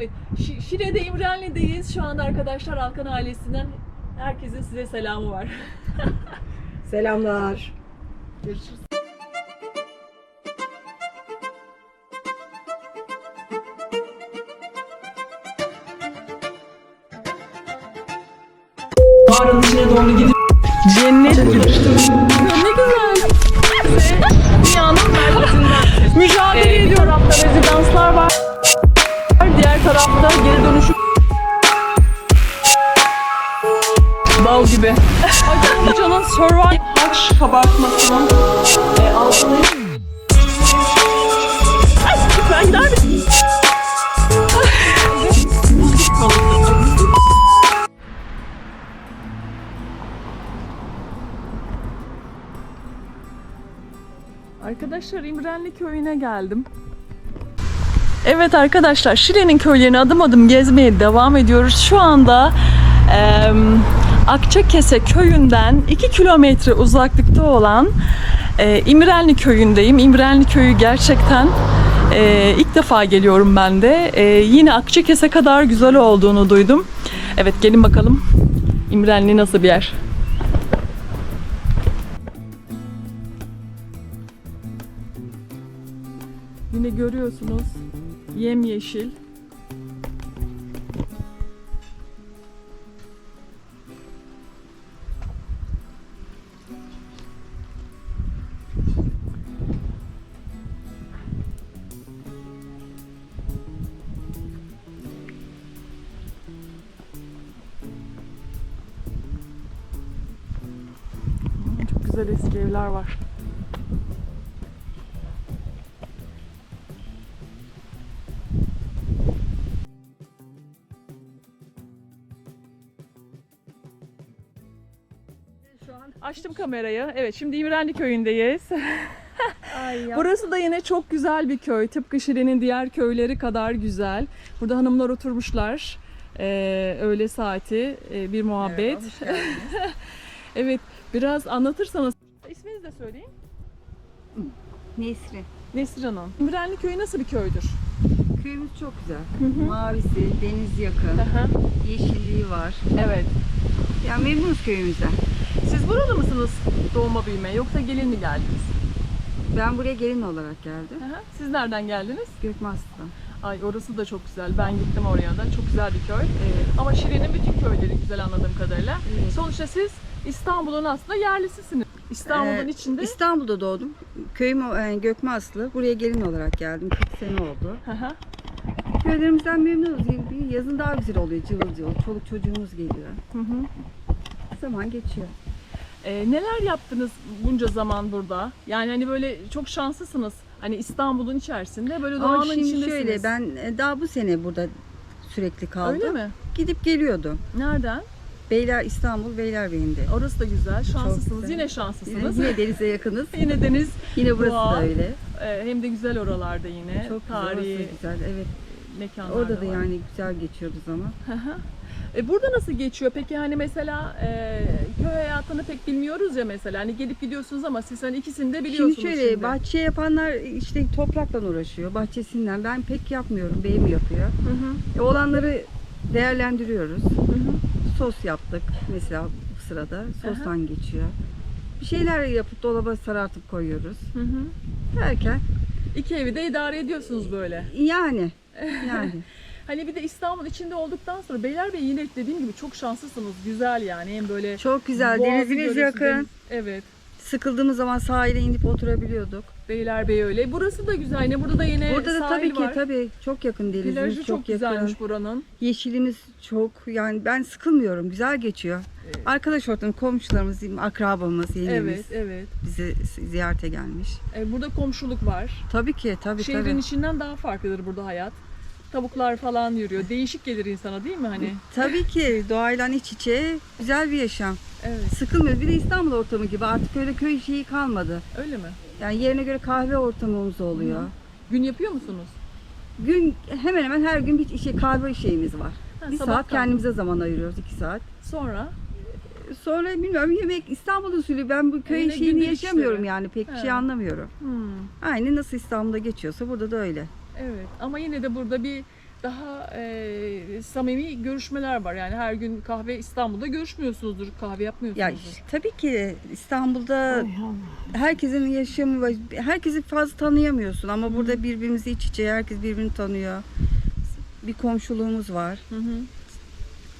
Evet, Şile'de İmrenli'deyiz. Şu anda arkadaşlar Alkan ailesinden herkesin size selamı var. Selamlar. Görüşürüz. Mağaranın içine doğru gidip cennet ne güzel. Dünyanın merkezinden. Mücadele ediyor. Tarafta geri dönüşüm Bal gibi. Hocanın survive haç kabartmasının e, altını... Arkadaşlar İmrenli köyüne geldim. Evet arkadaşlar Şile'nin köylerini adım adım gezmeye devam ediyoruz. Şu anda eee Akçakese köyünden 2 kilometre uzaklıkta olan eee İmrenli köyündeyim. İmrenli köyü gerçekten eee, ilk defa geliyorum ben de. Eee, yine Akçakese kadar güzel olduğunu duydum. Evet gelin bakalım İmrenli nasıl bir yer. Yine görüyorsunuz yemyeşil. Çok güzel eski evler var. Açtım kamerayı. Evet şimdi İmrenli köyündeyiz. Burası da yine çok güzel bir köy. Tıpkı Şile'nin diğer köyleri kadar güzel. Burada hanımlar oturmuşlar. Ee, öğle saati e, bir muhabbet. Evet biraz anlatırsanız. İsminizi de söyleyin. Nesrin. Nesrin Hanım. İmrenli köyü nasıl bir köydür? Köyümüz çok güzel. hı. Mavisi, deniz yakın, yeşilliği var. evet. Ya memnunuz köyümüzden. Siz buralı mısınız doğma büyüme yoksa gelin mi geldiniz? Ben buraya gelin olarak geldim. Hı. Siz nereden geldiniz? Gökmaz'dan. Ay orası da çok güzel. Ben gittim oraya da. Çok güzel bir köy. Ama Şile'nin bütün köyleri güzel anladığım kadarıyla. Evet. Sonuçta siz İstanbul'un aslında yerlisisiniz. İstanbul'un Ee, içinde. İstanbul'da doğdum. Köyüm e, Gökmazlı. Buraya gelin olarak geldim. 40 sene oldu. Hı. Köylerimizden memnunuz. Yazın daha güzel oluyor cıvıl cıvıl. Çoluk çocuğumuz geliyor. Hı hı. Zaman geçiyor. Ee, neler yaptınız bunca zaman burada? Yani hani böyle çok şanslısınız. Hani İstanbul'un içerisinde böyle doğanın şimdi içindesiniz. şöyle ben e, daha bu sene burada sürekli kaldım. Öyle mi? Gidip geliyordum. Nereden? Beyler İstanbul Beylerbeyi'nde. Orası da güzel. Şanslısınız. güzel. Yine Yine, şanslısınız. yine denize yakınız. Yine deniz Yine burası Doğa. da öyle. e, hem de güzel oralarda yine. Çok güzel, Tarihi orası güzel. Evet. mekanlar Orada da var. yani güzel geçiyordu zaman. Hı hı. E burada nasıl geçiyor? Peki hani mesela e, köy hayatını pek bilmiyoruz ya mesela. Hani gelip gidiyorsunuz ama siz hani ikisini de biliyorsunuz Şimdi şöyle şimdi. bahçe yapanlar işte toprakla uğraşıyor. Bahçesinden ben pek yapmıyorum. Beyim yapıyor. Hı hı, E, olanları değerlendiriyoruz. hı hı. Sos yaptık mesela bu sırada. Sostan geçiyor. Bir şeyler yapıp dolaba sarartıp koyuyoruz. Hı hı. Derken İki evi de idare ediyorsunuz böyle. yani yani Hani bir de İstanbul içinde olduktan sonra Beylerbeyi yine dediğim gibi çok şanslısınız. Güzel yani. Hem böyle çok güzel. boğazı görüyorsunuz, yakın. deniz- Evet. Sıkıldığımız zaman sahile inip oturabiliyorduk. Beylerbeyi öyle. Burası da güzel. Yine burada da yine Burada da sahil tabii ki var. tabii çok yakın denizimiz. Plajı çok, yakın. güzelmiş buranın. Yeşilimiz çok. Yani ben sıkılmıyorum. Güzel geçiyor. Evet. Arkadaş ortamı, komşularımız, akrabamız, yenimiz Evet, evet. bizi ziyarete gelmiş. E, burada komşuluk var. Tabii ki, tabii Şehrin tabii. içinden daha farklıdır burada hayat. Tavuklar falan yürüyor. Değişik gelir insana değil mi hani? Tabii ki doğayla iç içe güzel bir yaşam. Evet. Sıkılmıyoruz. Bir de İstanbul ortamı gibi artık öyle köy şeyi kalmadı. Öyle mi? Yani yerine göre kahve ortamımız oluyor. Gün yapıyor musunuz? Gün hemen hemen her gün bir işe kahve şeyimiz var. Ha, bir saat kahve. kendimize zaman ayırıyoruz, iki saat. Sonra Sonra bilmiyorum yemek İstanbul usulü ben bu köy Yine şeyini yaşamıyorum işleri. yani pek bir şey anlamıyorum. hmm, Aynı nasıl İstanbul'da geçiyorsa burada da öyle. Evet ama yine de burada bir daha e, samimi görüşmeler var. Yani her gün kahve İstanbul'da görüşmüyorsunuzdur, kahve Ya yapmıyorsunuzdur. tabii ki İstanbul'da herkesin yaşamı var. Herkesi fazla tanıyamıyorsun ama burada birbirimizi iç içe herkes birbirini tanıyor. Bir komşuluğumuz var. Hı hı.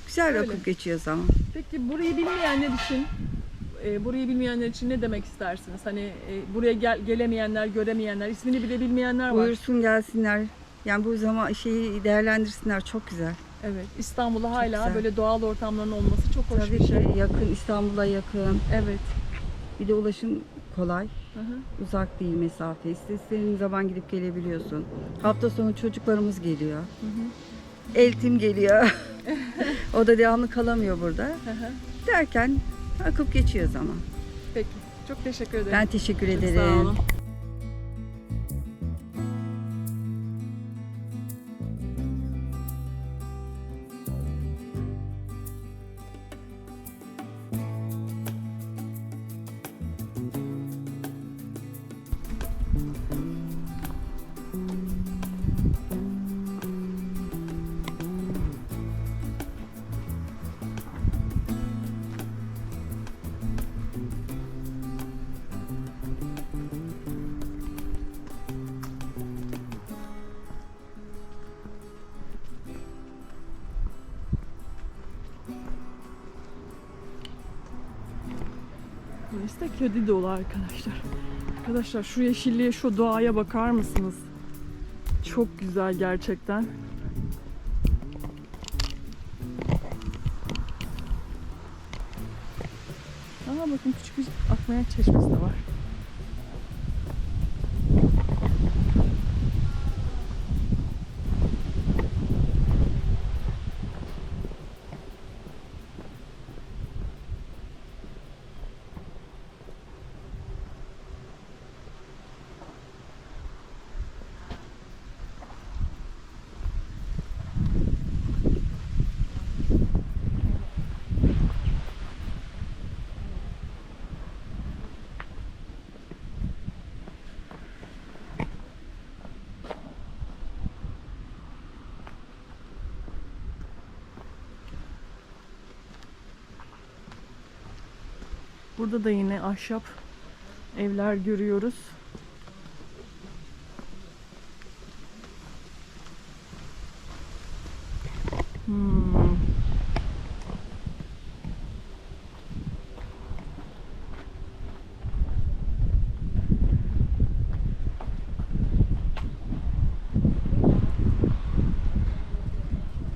Güzel Öyle. akıp geçiyor zaman. Peki burayı bilmeyenler için e, burayı bilmeyenler için ne demek istersiniz? Hani e, buraya gel, gelemeyenler, göremeyenler, ismini bile bilmeyenler var. Buyursun gelsinler. Yani bu zaman şeyi değerlendirsinler çok güzel. Evet, İstanbul'da hala güzel. böyle doğal ortamların olması çok hoş Tabii bir şey. ki yakın İstanbul'a yakın. Evet. Bir de ulaşım kolay. Hı hı. Uzak değil mesafe. İstediğin zaman gidip gelebiliyorsun. Hafta sonu çocuklarımız geliyor. Hı hı. Eltim geliyor. o da devamlı kalamıyor burada. Hı hı. Derken akıp geçiyor zaman. Peki. Çok teşekkür ederim. Ben teşekkür Çok ederim. Sağ olun. Burası da kedi dolu arkadaşlar. Arkadaşlar şu yeşilliğe, şu doğaya bakar mısınız? Çok güzel gerçekten. Aa bakın küçük bir akmayan çeşmesi de var. Burada da yine ahşap evler görüyoruz. Hmm.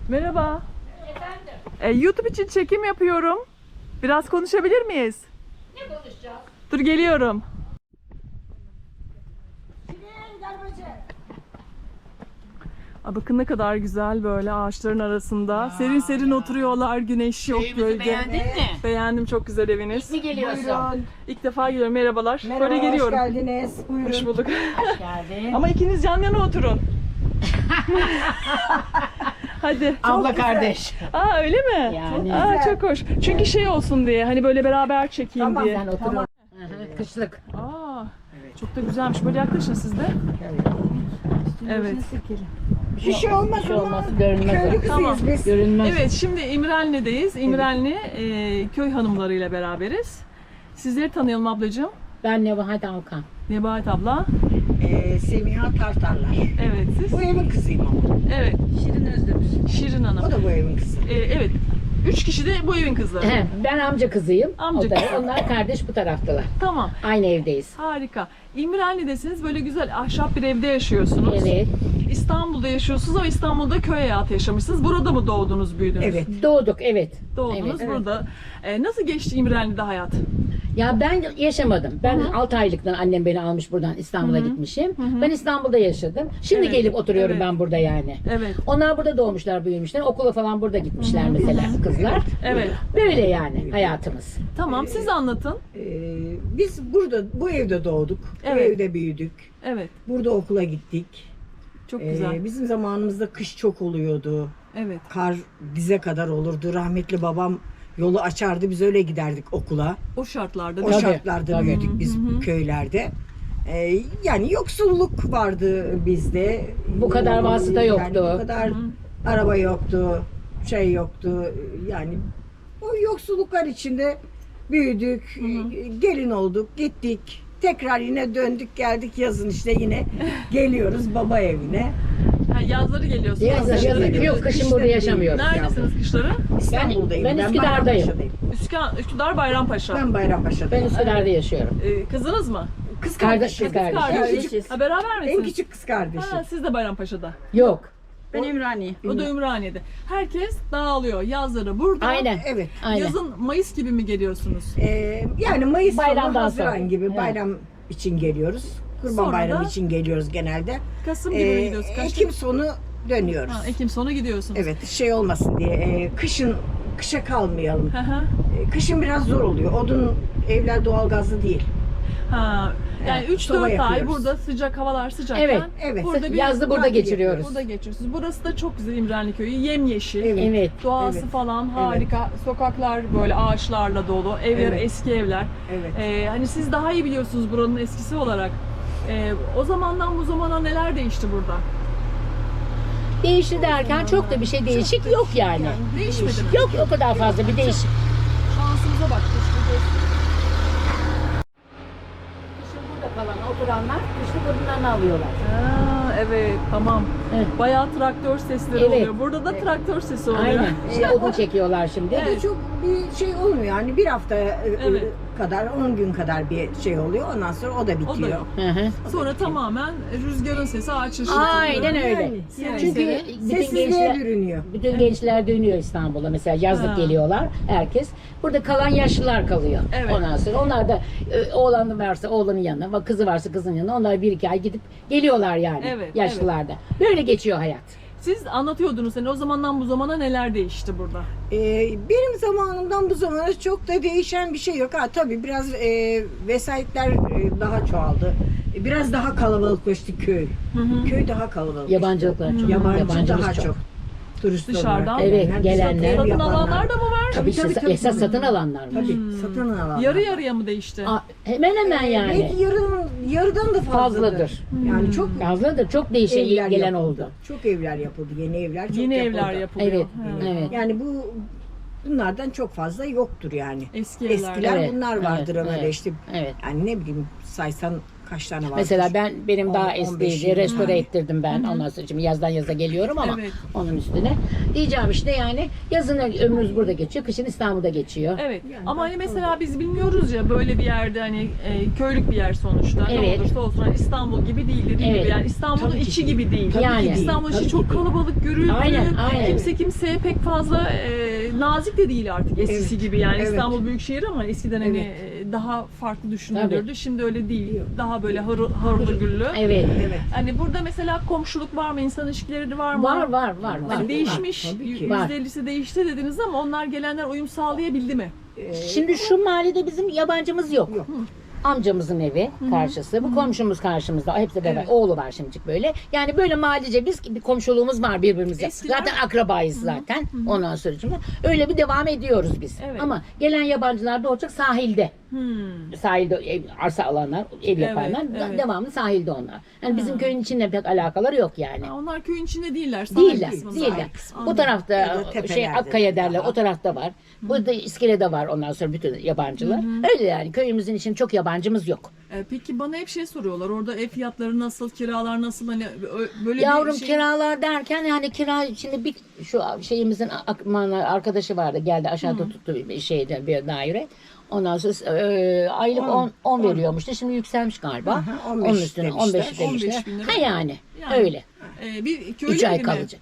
Merhaba. E, YouTube için çekim yapıyorum. Biraz konuşabilir miyiz? Dur geliyorum. Aa, bakın ne kadar güzel böyle ağaçların arasında. serin serin oturuyorlar. Güneş yok, Köyümüzü gölge. beğendin mi? Beğendim çok güzel eviniz. Mi geliyorsun? İlk defa geliyorum. Merhabalar. Merhaba, böyle geliyorum. hoş geldiniz. Buyurun. Hoş bulduk. Hoş geldin. Ama ikiniz yan yana oturun. Hadi. Abla güzel. kardeş. Aa öyle mi? Yani. Aa çok hoş. Çünkü şey olsun diye hani böyle beraber çekeyim Tamam, diye. Hı, Kışlık. Aa, çok da güzelmiş. Böyle yaklaşın siz de. Evet. Bir şey olmaz Bir şey olmaz, görünmez. köylü kızıyız Tamam. biz. Görünmez. Evet, şimdi İmrenli'deyiz. İmrenli e, köy hanımlarıyla beraberiz. Sizleri tanıyalım ablacığım. Ben Nebahat Alkan. Nebahat abla. Ee, Semiha Tartarlar. Evet, siz. Bu evin kızıyım ama. Evet, Şirin Özdemir. Şirin O Hanım. da bu evin kızı. E, evet, üç kişi de bu evin kızları. He, ben amca kızıyım. Amca o da, kızı. onlar kardeş bu taraftalar. Tamam, Aynı evdeyiz. harika. İmrenli'desiniz, böyle güzel ahşap bir evde yaşıyorsunuz. Evet. İstanbul'da yaşıyorsunuz ama İstanbul'da köy hayatı yaşamışsınız. Burada mı doğdunuz, büyüdünüz? Evet. Doğduk evet. Doğdunuz Evet. burada. E, nasıl geçti İmrenli'de hayat? Ya ben yaşamadım. Ben Hı hı. 6 aylıktan annem beni almış buradan İstanbul'a gitmişim. hı. Ben İstanbul'da yaşadım. Şimdi Evet, gelip oturuyorum evet. ben burada yani. Evet, Onlar burada doğmuşlar, büyümüşler. Okula falan burada gitmişler mesela kızlar. evet. Böyle yani hayatımız. Tamam, siz anlatın. Ee, biz burada, bu evde doğduk. Evet. Bu evde büyüdük. Evet, Burada okula gittik. çok Ee, güzel. bizim zamanımızda kış çok oluyordu. Evet. Kar dize kadar olurdu. Rahmetli babam yolu açardı. Biz öyle giderdik okula. O şartlarda O değil mi? şartlarda tabii. büyüdük biz Hı hı. köylerde. Ee, yani yoksulluk vardı bizde. Bu kadar vasıta Yani yoktu. bu kadar Hı. Araba yoktu, şey yoktu. Yani o yoksulluklar içinde büyüdük, gelin olduk, gittik. Tekrar yine döndük geldik yazın işte yine geliyoruz baba evine. Ha, yazları geliyorsunuz. Yazın, kışları yazın. geliyorsunuz. Yok kışın burada yaşamıyoruz. Neredesiniz kışları? İstanbul'dayım. ben Üsküdar'dayım. Bayrampaşa'dayım. Üsküdar, Üsküdar Bayrampaşa. Ben Bayrampaşa'dayım. Ben Üsküdar'da yaşıyorum. Ee, kızınız mı? Kız Kardeş, kardeşim. kız kardeş. Küçük, Ha, beraber misiniz? en küçük kız kardeşim. Ha, siz de Bayrampaşa'da. Yok. Ben Ümraniye. O da Ümraniye'de. Herkes dağılıyor. Yazları burada. Aynen. Evet. Aynen. Yazın Mayıs gibi mi geliyorsunuz? Ee, yani Mayıs sonu Bayramdan Haziran sonra. gibi Evet. bayram için geliyoruz. Kurban Sonra bayramı da- için geliyoruz genelde. Kasım gibi Ee, gidiyorsunuz? Kaç Ekim sonu dönüyoruz. Ha, Ekim sonu gidiyorsunuz. Evet şey olmasın diye e, kışın kışa kalmayalım. Hı hı. E, kışın biraz zor oluyor. Odun evler doğalgazlı değil. ha. Yani Evet, soba 3-4 ay yapıyoruz. burada sıcak havalar sıcakken Evet, evet. burada bir Yazda burada geçiriyoruz. burada geçiyorsunuz. Burası da çok güzel İmrenli Köyü. Yemyeşil. Evet. Evet. Doğası Evet. falan harika. Sokaklar böyle ağaçlarla dolu. Evler Evet. eski evler. Evet. Ee, hani siz daha iyi biliyorsunuz buranın eskisi olarak. Ee, o zamandan bu zamana neler değişti burada? Değişti derken çok da bir şey değişik yok yani. Değişmedi mi? Yok o kadar fazla bir değişik. Şansımıza bak. Kışın burada kalan oturanlar kışın buradan alıyorlar. Ha, evet tamam. Evet. Bayağı traktör sesleri Evet. oluyor. Burada da traktör sesi oluyor. Aynen. İşte odun çekiyorlar şimdi. Evet. Bir de çok bir şey olmuyor yani bir hafta e, Evet. Kadar 10 gün kadar bir şey oluyor ondan sonra o da O da bitiyor. yok. Hı hı. Sonra tamamen rüzgarın sesi ağaç ışıltılı. Aynen öyle. Yani, yani. Çünkü Seni- bütün Sessizliğe gençler bürünüyor. bütün gençler dönüyor İstanbul'a mesela yazlık Ha. geliyorlar herkes. Burada kalan yaşlılar kalıyor. Evet. Ondan sonra onlar da e, oğlanı varsa oğlanın yanına, va- kızı varsa kızın yanına onlar bir iki ay gidip geliyorlar yani Evet, yaşlılarda. Böyle geçiyor hayat. Siz anlatıyordunuz hani o zamandan bu zamana neler değişti burada? Ee, benim zamanımdan bu zamana çok da değişen bir şey yok. Ha tabii biraz e, vesayetler e, daha çoğaldı. E, Biraz daha kalabalıklaştı köy. Köy daha kalabalık. Yabancılıklar çok. Yabancı Yabancımız daha çok. Çok. Turist Dışarıdan. olarak Evet, gelenler, Satın yapanlar. alanlar da mı var? Tabii, Tabii, esas- tabii, esas tabii. satın alanlar var. Tabii satın alanlar. Yarı yarıya mı değişti? Aa, hemen hemen yani. Belki yarın, yarıdan da fazladır. Fazladır. Yani çok Fazladır. Çok değişik evler gelen yapıldı. oldu. Çok evler yapıldı. Yeni evler çok Yeni yapıldı. evler yapılıyor. Evet, Ha. evet. Yani bu bunlardan çok fazla yoktur yani. Eski. Eskiler Evet, bunlar vardır evet, öyle evet, işte. Evet. Yani ne bileyim saysan kaç tane vardır. Mesela ben benim On- daha 15 eskiydi. yıl. Restore ettirdim ben. Ondan sonra şimdi yazdan yaza geliyorum ama Evet. onun üstüne. Diyeceğim işte yani yazın ömrümüz burada geçiyor. Kışın İstanbul'da geçiyor. Evet. Yani Ama hani mesela biz bilmiyoruz ya böyle bir yerde hani e, köylük bir yer sonuçta. Ne Evet. olursa olsun hani İstanbul gibi değil dediğim Evet. gibi. Yani İstanbul'un Tabii ki içi değil. gibi değil. Tabii Yani. ki değil. İstanbul içi Tabii çok ki değil. kalabalık gürültü. Aynen, aynen. Kimse kimseye pek fazla e, nazik de değil artık eskisi Evet. gibi. Yani Evet. İstanbul büyük şehir ama eskiden hani e, daha farklı düşünülürdü. Şimdi öyle değil. Daha böyle harıl harlı güllü. Evet. Evet. Hani burada mesela komşuluk var mı? İnsan ilişkileri var mı? Var var var. var. Hani değişmiş. Tabii ki. Var. %50'si değişti dediniz ama onlar gelenler uyum sağlayabildi mi? Ee, Şimdi şu mahallede bizim yabancımız yok. Yok. Amcamızın evi karşısı. Bu komşumuz karşımızda. Hepsi beraber. Evet. Oğlu var şimdicik böyle. Yani böyle mahallece biz bir komşuluğumuz var birbirimize. Eskiden- Zaten akrabayız zaten. Ondan sonra öyle bir devam ediyoruz biz. Evet. Ama gelen yabancılar da olacak sahilde. Hmm. Sahilde ev, arsa alanlar, ev yapanlar Evet, devamlı sahilde onlar. Yani bizim köyün içinde pek alakaları yok yani. Ha, onlar köyün içinde değiller. sahil Değiller, kısmında. değiller. Sahil Bu tarafta şey Akkaya derler, o tarafta var. Burada İskele'de var ondan sonra bütün yabancılar. Öyle yani köyümüzün için çok yabancımız yok. E, peki bana hep şey soruyorlar. Orada ev fiyatları nasıl, kiralar nasıl? Hani böyle Yavrum bir şey... kiralar derken yani kira şimdi bir şu şeyimizin arkadaşı vardı geldi aşağıda tuttu bir şeyde bir daire. Ondan sonra e, aylık On, 10 10 on. veriyormuştu. Şimdi yükselmiş galiba. Aha, 15 Onun üstüne demişler. 15 demişler. 15 bin lira. Ha yani, Yani. öyle. E, bir köylü 3 ay evi mi? kalacak.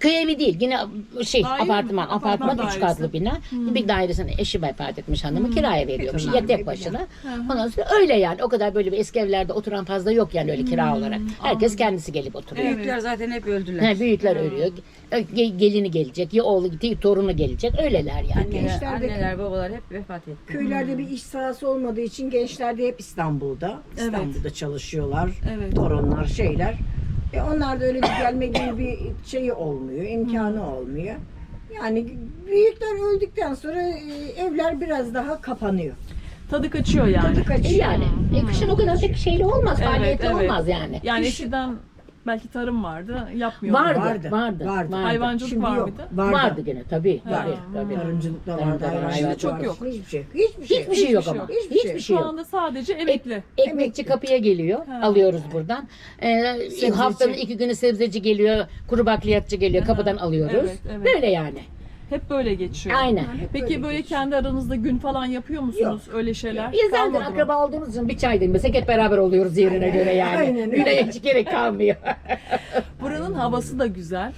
Köy evi değil. Yine şey Daire mi? apartman, Apartman apartman 3 dairesi. katlı bina. Bir dairesini eşi vefat etmiş hanımı kiraya veriyormuş. Tek bir başına. Hı. Ondan sonra öyle yani. O kadar böyle bir eski evlerde oturan fazla yok yani öyle kira olarak. Herkes kendisi gelip oturuyor. Evet. Büyükler zaten hep öldüler. He, büyükler ölüyor. Ge- Gelini gelecek, ya oğlu gitti, torunu gelecek. Öyleler yani. Anneler, Gençlerdeki- anneler, babalar hep vefat etti. Köylerde bir iş sahası olmadığı için gençler de hep İstanbul'da. Evet. İstanbul'da çalışıyorlar. Evet. Torunlar, şeyler. E onlar da öyle bir gelme gibi bir şeyi olmuyor, imkanı olmuyor. Yani büyükler öldükten sonra e, evler biraz daha kapanıyor. Tadı kaçıyor yani. Tadı E kaçıyor. yani. E kışın o kadar pek şeyli olmaz, Evet, faaliyeti evet. olmaz yani. Yani Kış- eskiden Belki tarım vardı, yapmıyorlar. Vardı, Vardı, vardı, vardı. Hayvancılık Şimdi var yok. mıydı? Vardı. Vardı gene tabii. Ha. tabii, tabii. Tarımcılık da vardı. Şimdi çok vardı. yok. Hiçbir şey. Hiçbir şey. Hiçbir şey yok ama. şey yok. Hiçbir şey Hiçbir şey Şu yok. anda sadece emekli. Ekmekçi kapıya geliyor, Ha. alıyoruz buradan. Ee, haftanın iki günü sebzeci geliyor, kuru bakliyatçı geliyor, kapıdan alıyoruz. Evet, evet. Böyle yani. Hep böyle geçiyor. Aynen. Peki böyle kendi aranızda gün falan yapıyor musunuz öyle şeyler? Biz zaten Kalmadı mı? akraba olduğumuz için bir çay demesek hep beraber oluyoruz yerine göre yani. Aynen. Güne hiç gerek kalmıyor. Buranın havası da güzel.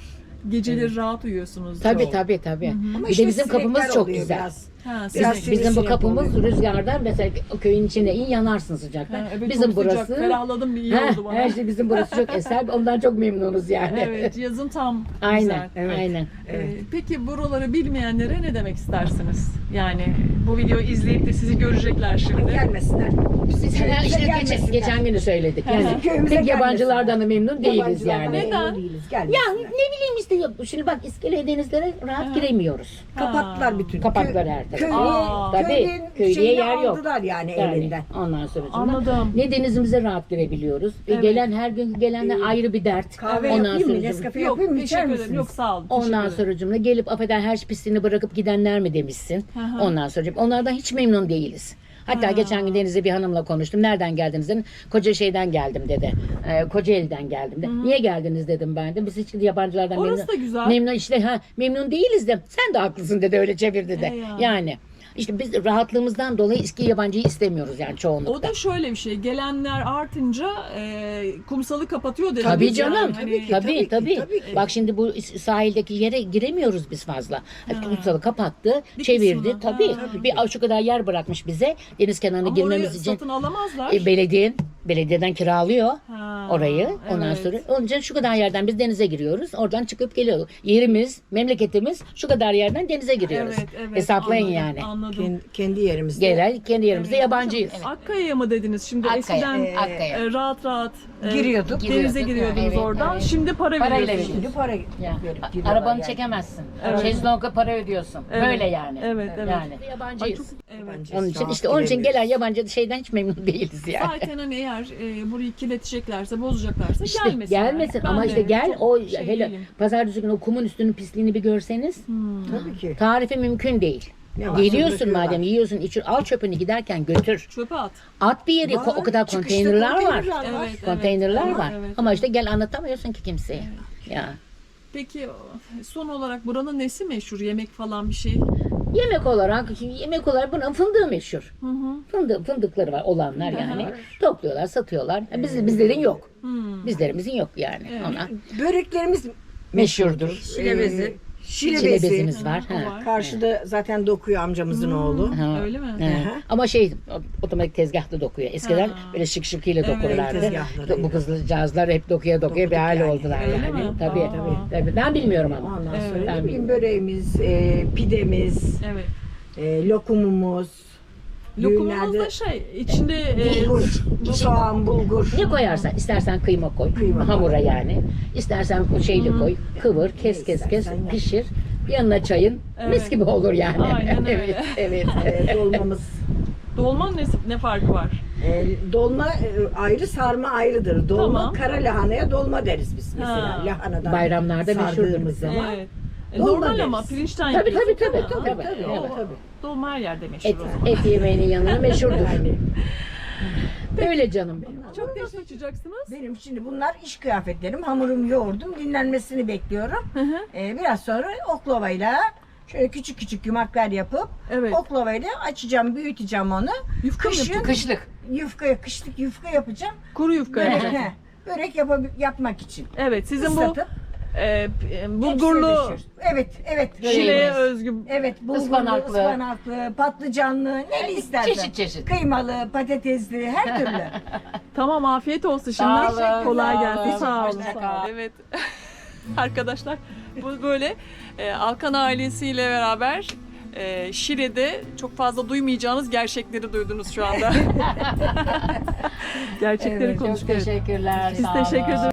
Geceleri rahat uyuyorsunuz. tabii Çok. tabii tabii. Ama Bir işte de bizim kapımız sinekler çok oluyor güzel. biraz. Ha, siz- Biraz bizim bu sivrisinek kapımız oluyor. rüzgardan mesela köyün içine in yanarsın sıcaktan. Ha, evet, bizim çok sıcak. burası Ferahladım bir iyi Heh, oldu bana. her şey bizim burası çok eser. Ondan çok memnunuz yani. Evet, yazın tam Aynen. güzel. Evet. Aynen. Ee, peki buraları bilmeyenlere ne demek istersiniz? Yani bu videoyu izleyip de sizi görecekler şimdi. Gelmesinler. Biz Köyümüze işte geçen, gelmesinler. geçen günü söyledik. Yani pek yabancılardan da memnun değiliz yani. Neden? Değiliz. Ya ne bileyim işte yok. Şimdi bak iskeleye denizlere rahat giremiyoruz. Kapattılar bütün. Kapattılar her. Köyü, Aa. Tabii, köyün köylüye şeyini yer yok. aldılar yani, Yani elinden. ondan sonra Anladım. ne denizimize rahat girebiliyoruz. E, Evet. Gelen her gün gelenler ayrı bir dert. Kahve ondan yapayım mı? sonra Nescafe Yok, yapayım mı? İçer teşekkür ederim. misiniz? Yok sağ olun. Ondan ederim. sonra gelip affeder her pisliğini bırakıp gidenler mi demişsin. Hı hı. Ondan sonra onlardan hiç memnun değiliz. Hatta Ha. geçen gün Deniz'le bir hanımla konuştum. Nereden geldiniz dedim. Koca şeyden geldim dedi. Ee, Kocaeli'den geldim de. Niye geldiniz dedim ben de. Biz hiç yabancılardan Orası memnun, da güzel. memnun işte ha memnun değiliz de. Sen de haklısın dedi öyle çevirdi de. E ya. Yani işte biz rahatlığımızdan dolayı eski yabancıyı istemiyoruz yani çoğunlukla. O da şöyle bir şey. Gelenler artınca e, kumsalı kapatıyor dedi. Tabii Yani canım. hani- tabii, ki, tabii, tabii tabii, tabii ki. Bak şimdi bu sahildeki yere giremiyoruz biz fazla. Ha. Kumsalı kapattı, Bir çevirdi. kısmını, Tabii. ha. Bir şu kadar yer bırakmış bize deniz kenarına Ama girmemiz için. satın alamazlar. E, belediyenin belediye'den kiralıyor Ha, orayı. Ondan evet. sonra onun için şu kadar yerden biz denize giriyoruz. Oradan çıkıp geliyoruz. Yerimiz, memleketimiz şu kadar yerden denize giriyoruz. Evet, evet, Hesaplayın anladım, yani. Anladım. Kendi, kendi yerimizde. Gelen kendi yerimizde yabancıyız. Akkaya'ya mı dediniz? Şimdi Akkaya, eskiden e, Akkaya. e, rahat rahat e, Giriyorduk. denize Giriyorduk, giriyordunuz evet, oradan. evet. Şimdi para Parayla veriyorsunuz. Şimdi para Ya, arabanı yani. çekemezsin. Evet. Şezlonga para ödüyorsun. Evet, Böyle yani. evet, evet. Yani yabancıyız. Evet. Onun için işte onun için gelen yabancı şeyden hiç memnun değiliz yani. Zaten hani eğer e, burayı kirleteceklerse, bozacaklarsa İşte gelmesin. gelmesin Ben ama işte gel çok o şey hele değilim. pazartesi günü o kumun üstünün pisliğini bir görseniz Hmm. Tabii ki. tarifi mümkün değil. Ne Geliyorsun madem yiyorsun için al çöpünü giderken götür. Çöpe at. At bir yere Var, o kadar çıkışta konteynerler var. konteynerler Evet, evet. Konteynerler Evet, var. evet, Ama işte gel anlatamıyorsun ki kimseye. Ya. Peki son olarak buranın nesi meşhur? Yemek falan bir şey? Yemek olarak yemek olarak bunun fındığı meşhur. Hı hı. Fındık, fındıkları var olanlar yani. Var. Topluyorlar, satıyorlar. Biz, bizlerin yok. Bizlerimizin yok yani. Evet. Ona Böreklerimiz meşhurdur. Şile şile bezi. bezimiz var. o Ha. var. Karşıda zaten dokuyor amcamızın oğlu. Ha. Öyle mi? He. Aha. Ama şey otomatik tezgahta dokuyor. Eskiden Ha. böyle şık şıkıyla Evet, dokurlardı. tezgahlarıydı. Bu kızcağızlar hep dokuya dokuya bir Dokuduk hal yani. oldular Öyle yani. mi? Tabii, Aa. tabii tabii. Ben bilmiyorum ama. Ondan Evet. sonra Ben ne bileyim böreğimiz, e, pidemiz, Evet. e, lokumumuz, Lokumunuz da düğünlerde şey, içinde e, bulgur, soğan, bulgur. Ne koyarsan istersen kıyma koy. Kıyma. Hamura yani. İstersen o şeyli koy. Kıvır, kes kes kes, istersen yap. pişir. Yanına çayın. Evet. Mis gibi olur yani. Aynen öyle. evet, evet. E, dolmamız. dolmanın ne, ne farkı var? E, dolma e, ayrı, sarma ayrıdır. Dolma, Tamam. kara lahanaya dolma deriz biz mesela. Ha. Lahanadan Bayramlarda meşhurdur sardığımız zaman. Evet. E, Dolma normal deriz. ama pirinçten Tabii, yapıyorsun. tabii, tabii, Ha, tabii, Tabii tabii. Evet. tabii. Dolma her yerde meşhur Et, o zaman. et yemeğinin yanına meşhurdur. Öyle canım benim. Çok teşekkür açacaksınız. Benim şimdi bunlar iş kıyafetlerim. Hamurum yoğurdum. Dinlenmesini bekliyorum. Hı hı. Ee, biraz sonra oklavayla şöyle küçük küçük yumaklar yapıp Evet. oklavayla açacağım, büyüteceğim onu. Yufka mı Kışın yapıyorsun? Kışlık. yufka, kışlık yufka yapacağım. Kuru yufka Börek, he, börek yapab- yapmak için. Evet sizin bu Islatıp e, bulgurlu düşür. Evet, evet. Şile'ye özgü Evet, bulgurlu, Ispanaklı. ıspanaklı, patlıcanlı, ne istersen. Çeşit çeşit. Kıymalı, patatesli, her türlü. Tamam afiyet olsun Sağ şimdi. olun, Kolay sağ gelsin. Sağ olun. Hoşça sağ kal. olun. Evet. Arkadaşlar bu böyle e, Alkan ailesiyle beraber e, Şile'de çok fazla duymayacağınız gerçekleri duydunuz şu anda. Gerçekleri Evet, çok konuştuk. evet. teşekkürler. Biz sağ teşekkür ederiz.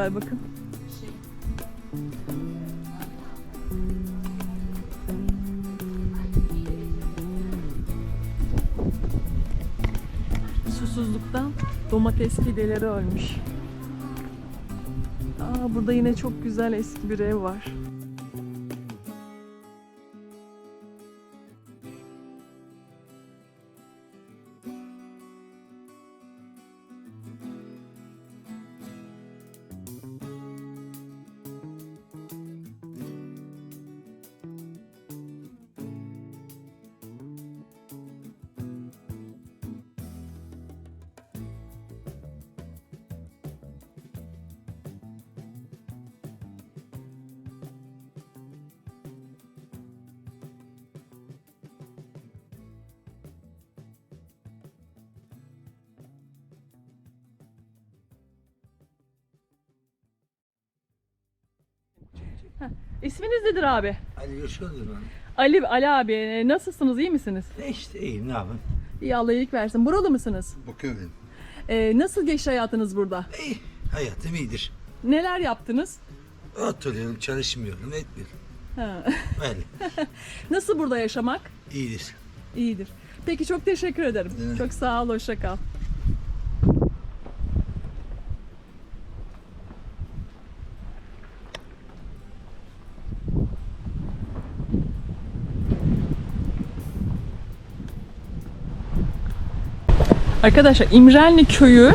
güzel bakın. Susuzluktan domates fideleri ölmüş. Aa, burada yine çok güzel eski bir ev var. İsminiz nedir abi? Hadi görüşürüz lan. Ali, Ali abi e, nasılsınız iyi misiniz? E işte iyiyim ne yapayım? İyi Allah iyilik versin. Buralı mısınız? Bu köyün. E, nasıl geçti hayatınız burada? İyi. Hayatım iyidir. Neler yaptınız? Oturuyorum, çalışmıyorum, etmiyorum. Ha. Öyle. Nasıl burada yaşamak? İyidir. İyidir. Peki çok teşekkür ederim. Çok sağ ol, hoşça kal. Arkadaşlar İmrenli köyü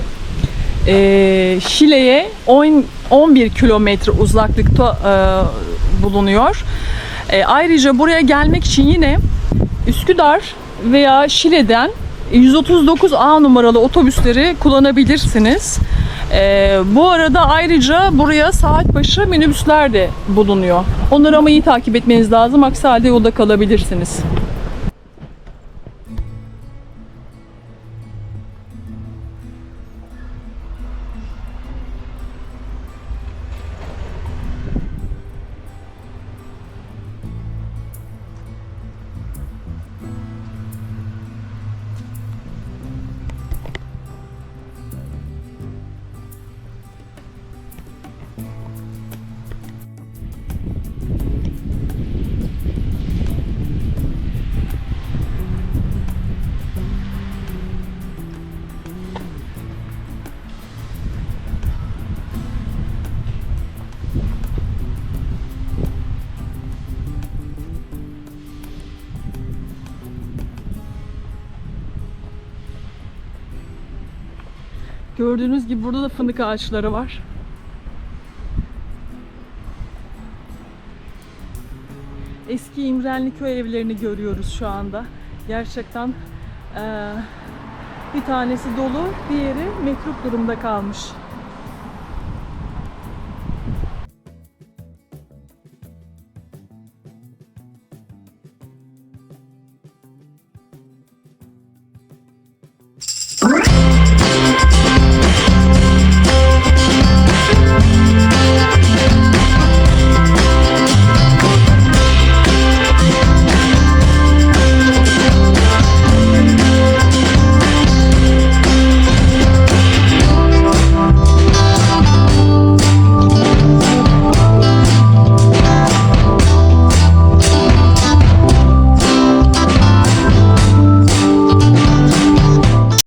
e, Şile'ye 10 11 kilometre uzaklıkta e, bulunuyor. E, ayrıca buraya gelmek için yine Üsküdar veya Şile'den 139 A numaralı otobüsleri kullanabilirsiniz. E, bu arada ayrıca buraya saat başı minibüsler de bulunuyor. Onları ama iyi takip etmeniz lazım. Aksi halde yolda kalabilirsiniz. Gördüğünüz gibi burada da fındık ağaçları var. Eski İmrenli köy evlerini görüyoruz şu anda. Gerçekten eee, bir tanesi dolu, diğeri metruk durumda kalmış.